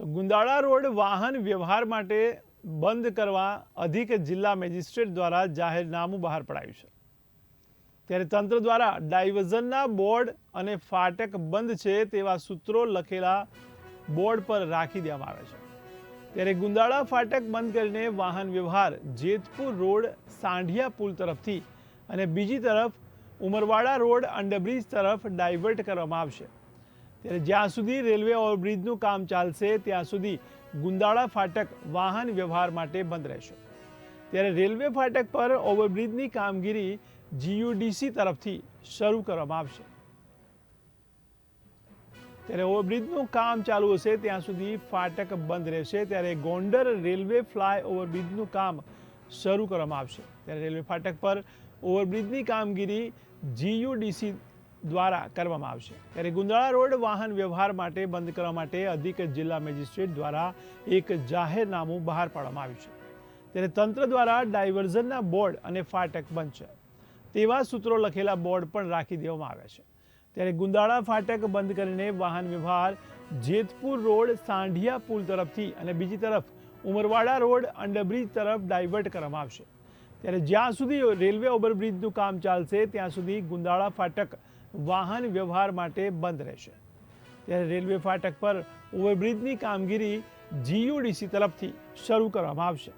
તો ગુંદાળા રોડ વાહન વ્યવહાર માટે બંધ કરવા અધિક જિલ્લા મેજિસ્ટ્રેટ દ્વારા જાહેરનામું બહાર પડાયું છે. ત્યારે તંત્ર દ્વારા ડાયવર્ઝનના બોર્ડ અને ફાટક બંધ છે તેવા સૂત્રો લખેલા બોર્ડ પર રાખી દેવામાં આવે છે. ત્યારે ગુંદાળા ફાટક બંધ કરીને વાહન વ્યવહાર જેતપુર રોડ સાંઢિયા પુલ તરફથી અને બીજી તરફ ઉમરવાડા રોડ અંડરબ્રિજ તરફ ડાયવર્ટ કરવામાં આવશે. ત્યારે જ્યાં સુધી રેલવે ઓવરબ્રિજનું કામ ચાલશે, ત્યાં સુધી ગુંદાળા ફાટક વાહન વ્યવહાર માટે બંધ રહેશે. ત્યારે રેલવે ફાટક પર ઓવરબ્રિજની કામગીરી જીયુડીસી તરફથી શરૂ કરવામાં આવશે. ત્યારે ઓવરબ્રિજનું કામ ચાલુ હશે, ત્યાં સુધી ફાટક બંધ રહેશે. ત્યારે ગોંડર રેલવે ફ્લાય ઓવરબ્રિજનું કામ શરૂ કરવામાં આવશે. ત્યારે રેલવે ફાટક પર ઓવરબ્રિજની કામગીરી જીયુડીસી દ્વારા કરવામાં આવશે. ત્યારે ગુંદાળા રોડ વાહન વ્યવહાર માટે બંધ કરવા માટે અધિક જિલ્લા મેજિસ્ટ્રેટ દ્વારા એક જાહેરનામું બહાર પાડવામાં આવ્યું છે. ત્યારે તંત્ર દ્વારા ડાયવર્ઝનના બોર્ડ અને ફાટક બંધ છે. તેવા સૂત્રો લખેલા બોર્ડ પણ રાખી દેવામાં આવ્યા છે. ત્યારે ગુંદાળા ફાટક બંધ કરીને વાહન વ્યવહાર જેતપુર રોડ, સાંઢિયા પુલ તરફથી અને બીજી તરફ ઉમરવાડા રોડ અંડરબ્રિજ તરફ ડાયવર્ટ કરવામાં આવશે. ત્યારે જ્યાં સુધી રેલવે ઓવરબ્રિજનું કામ ચાલશે, ત્યાં સુધી ગુંદાળા ફાટક વાહન વ્યવહાર માટે બંધ રહેશે. ત્યારે રેલવે ફાટક પર ઓવરબ્રિજની કામગીરી જીયુડીસી તરફથી શરૂ કરવામાં આવશે.